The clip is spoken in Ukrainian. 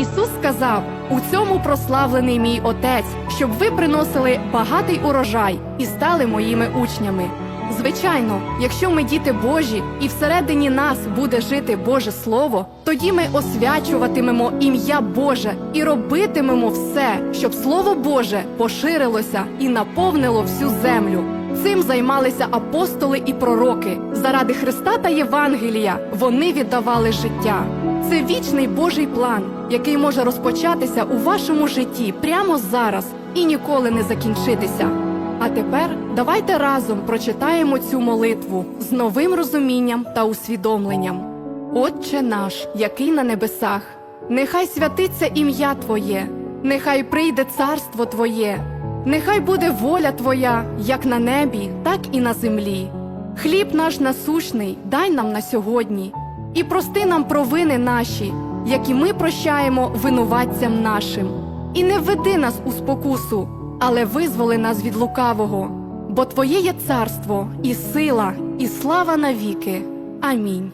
Ісус сказав: у цьому прославлений мій Отець, щоб ви приносили багатий урожай і стали моїми учнями. Звичайно, якщо ми діти Божі і всередині нас буде жити Боже Слово, тоді ми освячуватимемо ім'я Боже і робитимемо все, щоб Слово Боже поширилося і наповнило всю землю. Цим займалися апостоли і пророки. Заради Христа та Євангелія вони віддавали життя. Це вічний Божий план, який може розпочатися у вашому житті прямо зараз і ніколи не закінчитися. А тепер давайте разом прочитаємо цю молитву з новим розумінням та усвідомленням. Отче наш, який на небесах, нехай святиться ім'я Твоє, нехай прийде царство Твоє, нехай буде воля Твоя, як на небі, так і на землі. Хліб наш насущний дай нам на сьогодні, і прости нам провини наші, які ми прощаємо винуватцям нашим. І не введи нас у спокусу, але визволи нас від лукавого, бо Твоє є царство, і сила, і слава навіки. Амінь.